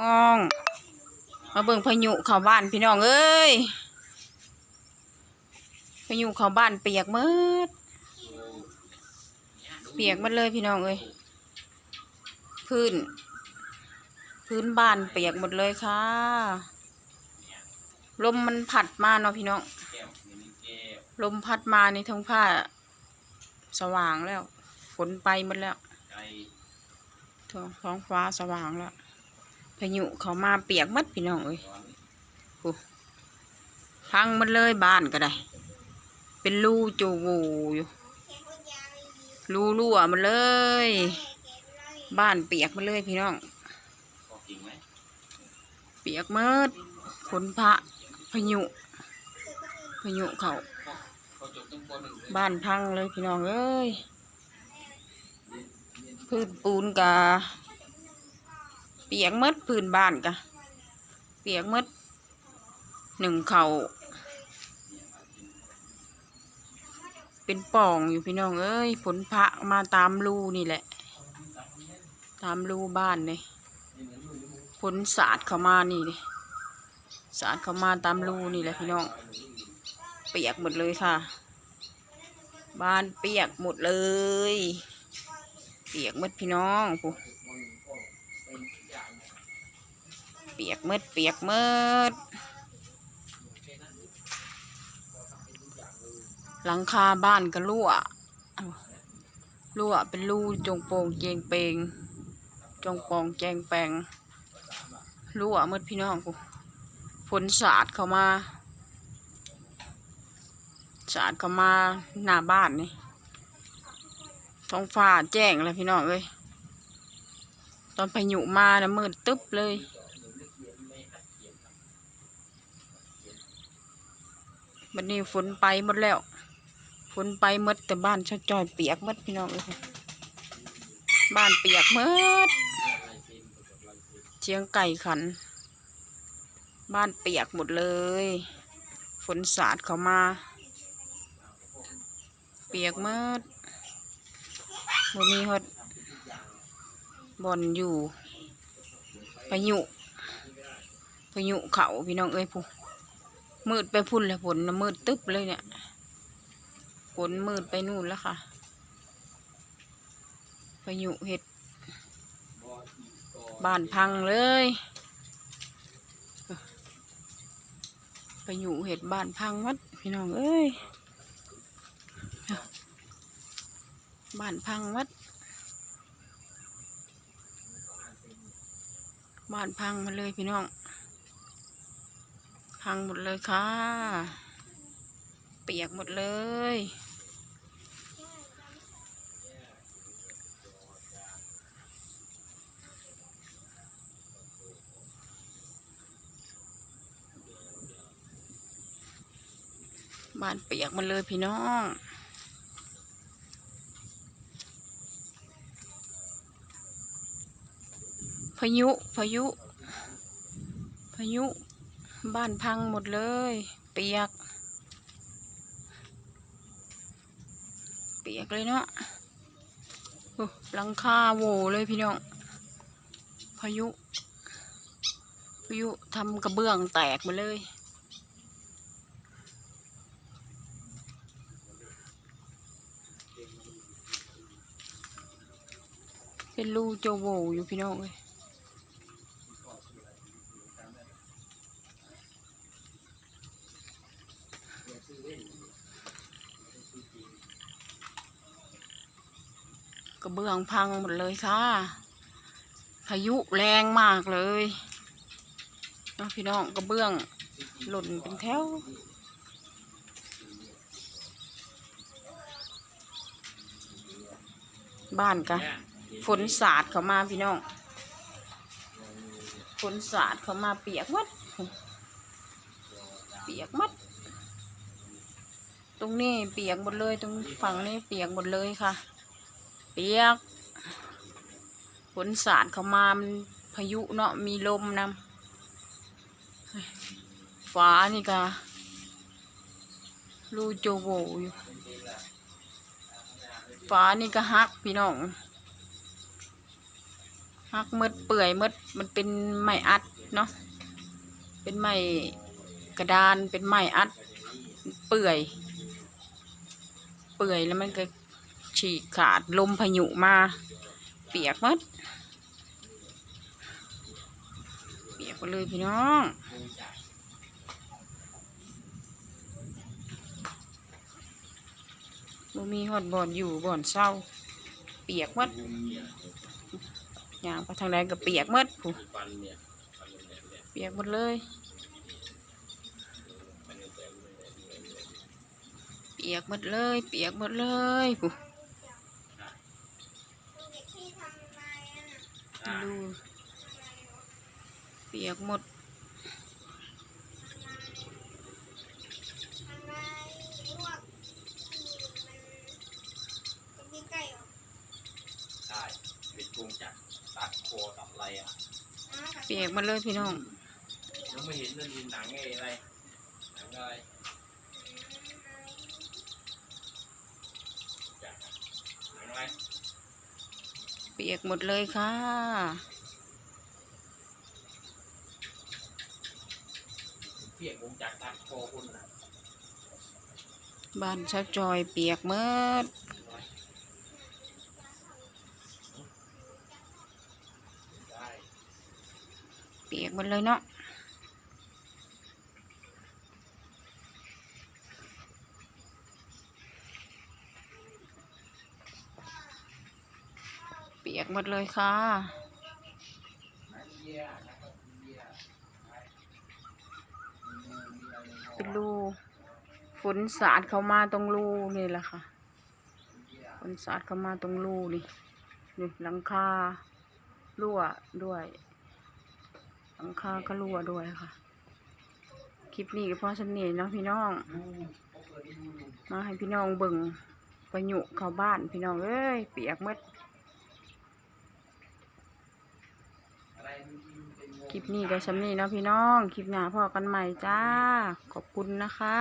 น้องมาเบิ่งพายุเข้าบ้านพี่น้องเอ้ยพายุเข้าบ้านเปียกมืดเปียกหมดเลยพี่น้องเอ้ยพื้น พื้นบ้านเปียกหมดเลยค่ะ ลมมันพัดมาเนาะพี่น้อง ลมพัดมาในท้องผ้า สว่างแล้ว ฝนไปหมดแล้วท้องทงฟ้าสว่างแล้วายุเขามาเปียกมัดพี่น้องเอ้ยโอ้พังมันเลยบ้านก็ได้ เป็นรูจูวูอยู่รูรั่วมันเลย บ้านเปียกมันเลยพี่น้อง เปียกหมดฝนพระพายุพายุเขาบ้านพังเลยพี่น้องเอ้ย พื้นปูนกะเปียกหมดพื้นบ้านกะเปียกหมดหนึ่งเขาเป็นป่องอยู่พี่น้องเอ้ยฝนพระมาตามรูนี่แหละ ตามรูบ้านเลยฝนสาดเข้ามานี่เลยสาดเข้ามาตามรูนี่แหละพี่น้อง เปียกหมดเลยค่ะ บ้านเปียกหมดเลย เปียกหมดพี่น้องปุ๊ เปียกหมดเปียกหมดหลังคาบ้านก็รั่ว รั่วเป็นรูจงโปงเจงเปง จงปองแจงแปง รั่วหมดพี่น้องปุ๊ฝนสาดเข้ามา สาดเข้ามาหน้าบ้านนี่ท้องฟ้าแจ้งแล้วพี่น้องเอ้ยตอนพายุมานะมืดตึ๊บเลย บัดนี้ฝนไปหมดแล้ว ฝนไปหมดแต่บ้านชาจอยเปียกหมดพี่น้องเอ้ยบ้านเปียกหมดเชียงไก่ขัน บ้านเปียกหมดเลย ฝนสาดเข้ามา เปียกหมดบ่มีฮอดบอนอยู่พายุพายุเขาพี่น้องเอ้ยผู้ มืดไปพุ่นแล้วฝนมืดตึ๊บเลยเนี่ยฝนมืดไปนู่นแล้วค่ะพายุเห็ดบ้านพังเลยพายุเห็ดบ้านพังวัดพี่น้องเอ้ยบ้านพังวัดบ้านพังมาเลยพี่น้อง พังหมดเลยค่ะ เปียกหมดเลย บ้านเปียกหมดเลยพี่น้องพายุ พายุ พายุ บ้านพังหมดเลย เปียก เปียกเลยเนาะโอ้หลังคาโหวเลยพี่น้องพายุพายุทำกระเบื้องแตกมาเลยเป็นรูโจโหวอยู่พี่น้องเลย กระเบื้องพังหมดเลยค่ะ พายุแรงมากเลยนะพี่น้องกระเบื้องหล่นเป็นแถวบ้านกันฝนสาดเข้ามาพี่น้องฝนสาดเข้ามาเปียกมัดเปียกมัด ตรงนี้เปียกหมดเลย ตรงฝั่งนี้เปียกหมดเลยค่ะ เปียกฝนสาดเข้ามามันพายุเนาะมีลมนำฟ้านี่ก็รูโจโวอยู่ฟ้านี่ก็ฮักพี่น้องหักหมดเปื่อยหมดมันเป็นไม้อัดเนาะเป็นไม้กระดานเป็นไม้อัด เปื่อย เปื่อยแล้วมันก็ ฉีกขาดลมพายุมา เปียกหมดเปียกหมดเลยพี่น้องบ่มีฮอดบ่อนอยู่บ่อนเศร้า เปียกหมดอย่างไปทางใดก็เปียกหมดผู้เปียกหมดเลย เปียกหมดเลย เปียกหมดเลยผู้ ดู เปียกหมด ใช่เป็นกรุงจักรตัดโคตัดอะไรอะ เปียกหมดเลยพี่น้อง ยังไม่เห็นเลยหนังไอ้อะไร หนังอะไรจักรหนังอะไร เปียกหมดเลยค่ะ เปียกกรุงจักรตัดโคคุณนะบ้านชักจอยเปียกหมดได้เปียกหมดเลยเนาะ ปียกหมดเลยค่ะ เป็นรูฝนสาดเข้ามาตรงรูนี่แหละค่ะ ฝนสาดเข้ามาตรงรูนี่นี่หลังคารั่วด้วย หลังคาก็รั่วด้วยค่ะ คลิปนี้ก็พอสำเนีเนาะพี่น้อง มาให้พี่น้องเบิ่งประยุเข้าบ้านพี่น้องเอ้ยเปียกหมด อะไรมันกินเป็นวง ค ลิปนี้ก็สำนีเนาะพี่น้อง คลิปหน้าพอกันใหม่จ้า ขอบคุณนะคะ